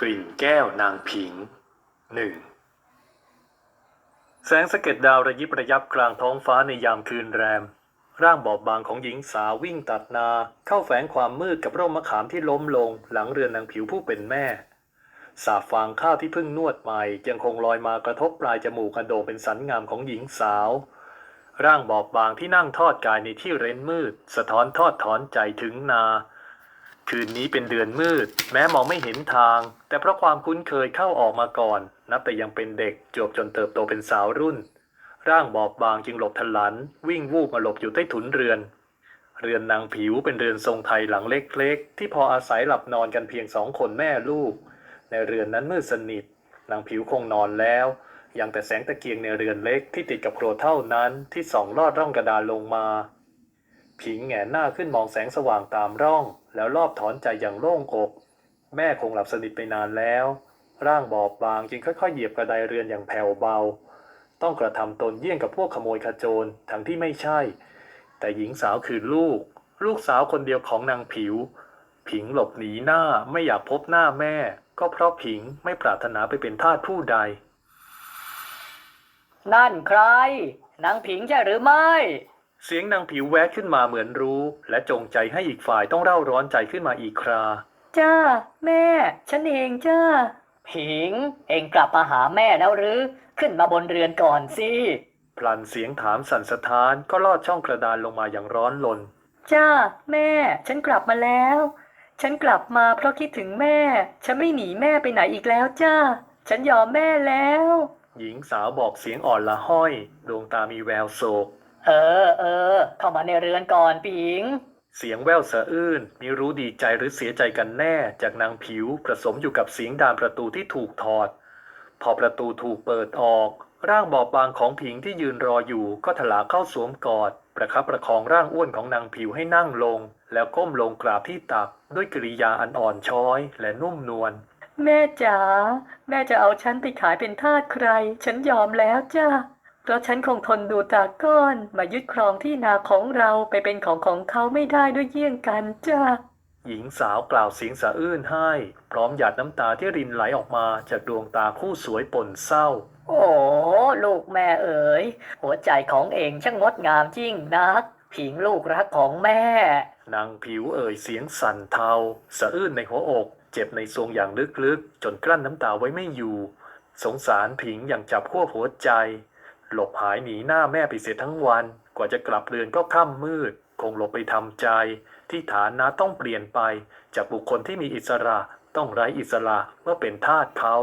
กลิ่นแก้วนางผิงหนึ่งแสงสะเก็ดดาวระยิบระยับกลางท้องฟ้าในยามคืนแรม ร่างบอบบางของหญิงสาววิ่งตัดนา เข้าแฝงความมืดกับร่มมะขามที่ล้มลง หลังเรือนนางผิวผู้เป็นแม่ สาบฟางข้าวที่เพิ่งนวดใหม่ ยังคงลอยมากระทบปลายจมูกกระโดงเป็นสันงามของหญิงสาว ร่างบอบบางที่นั่งทอดกายในที่เร้นมืด สะท้อนทอดถอนใจถึงนา คืนนี้เป็นเดือนมืด แม้มองไม่เห็นทาง แต่เพราะความคุ้นเคยเข้าออกมาก่อน นับแต่ยังเป็นเด็กจวบจนเติบโตเป็นสาวรุ่น ร่างบอบบางจึงหลบทะลัน วิ่งวูบมาหลบอยู่ใต้ถุนเรือน เรือนนางผิวเป็นเรือนทรงไทยหลังเล็กๆ ที่พออาศัยหลับนอนกันเพียงสองคนแม่ลูก ในเรือนนั้นมืดสนิทนางผิวคงนอนแล้วยังแต่แสงตะเกียงในเรือนเล็กที่ติดกับครัวเท่านั้นที่ส่องลอดร่องกระดานลงมา ผิงแหงนหน้าขึ้นมองแสงสว่างตามร่อง แล้วรอบถอนใจอย่างโล่งอก แม่คงหลับสนิทไปนานแล้ว ร่างบอบบางจึงค่อยๆเหยียบกระไดเรือนอย่างแผ่วเบา ต้องกระทำตนเยี่ยงกับพวกขโมยขโจรทั้งที่ไม่ใช่ แต่หญิงสาวคือลูก ลูกสาวคนเดียวของนางผิว ผิงหลบหนีหน้าไม่อยากพบหน้าแม่ ก็เพราะผิงไม่ปรารถนาไปเป็นทาสผู้ใด นั่นใครนางผิงใช่หรือไม่ เสียงนางผิวแวะขึ้นมาเหมือนรู้ และจงใจให้อีกฝ่ายต้องเร่าร้อนใจขึ้นมาอีกครา จ้า แม่ ฉันเองจ้า ผิง เองกลับมาหาแม่แล้วหรือ ขึ้นมาบนเรือนก่อนสิ พลันเสียงถามสั่นสะท้านก็ลอดช่องกระดานลงมาอย่างร้อนลน จ้า แม่ ฉันกลับมาแล้ว ฉันกลับมาเพราะคิดถึงแม่ ฉันไม่หนีแม่ไปไหนอีกแล้วจ้า ฉันยอมแม่แล้ว หญิงสาวบอกเสียงอ่อนละห้อย ดวงตามีแววโศก เออ เออ เข้ามาในเรือนก่อนผิง เสียงแววสะอื้นมิรู้ดีใจหรือเสียใจกันแน่ จากนางผิวผสมอยู่กับเสียงดานประตูที่ถูกถอด พอประตูถูกเปิดออก ร่างบอบบางของผิงที่ยืนรออยู่ก็ถลาเข้าสวมกอด ประคับประคองร่างอ้วนของนางผิวให้นั่งลง แล้วก้มลงกราบที่ตัก ด้วยกริยาอันอ่อนช้อย และนุ่มนวลแม่จ๋าแม่จะเอาฉันไปขายเป็นทาสใคร ฉันยอมแล้วจ้า เพราะฉันคงทนดูตาก้อนมายึดครองที่นาของเราไปเป็นของของเขาไม่ได้ด้วยเยี่ยงกันจ้าหญิงสาวกล่าวเสียงสะอื้นให้ พร้อมหยาดน้ำตาที่รินไหลออกมาจากดวงตาคู่สวยป่นเศร้า โอ้ลูกแม่เอ๋ย หัวใจของเองช่างงดงามยิ่งนัก ผิงลูกรักของแม่ นางผิวเอ่ยเสียงสั่นเทา สะอื้นในหัวอก เจ็บในทรวงอย่างลึกๆ จนกลั้นน้ำตาไว้ไม่อยู่ สงสารผิงอย่างจับขั้วหัวใจ หลบหายหนีหน้าแม่ไปเสียทั้งวัน กว่าจะกลับเรือนก็ค่ำมืด คงหลบไปทำใจ ที่ฐานะต้องเปลี่ยนไป จากบุคคลที่มีอิสระต้องไร้อิสระเมื่อเป็นทาสเขา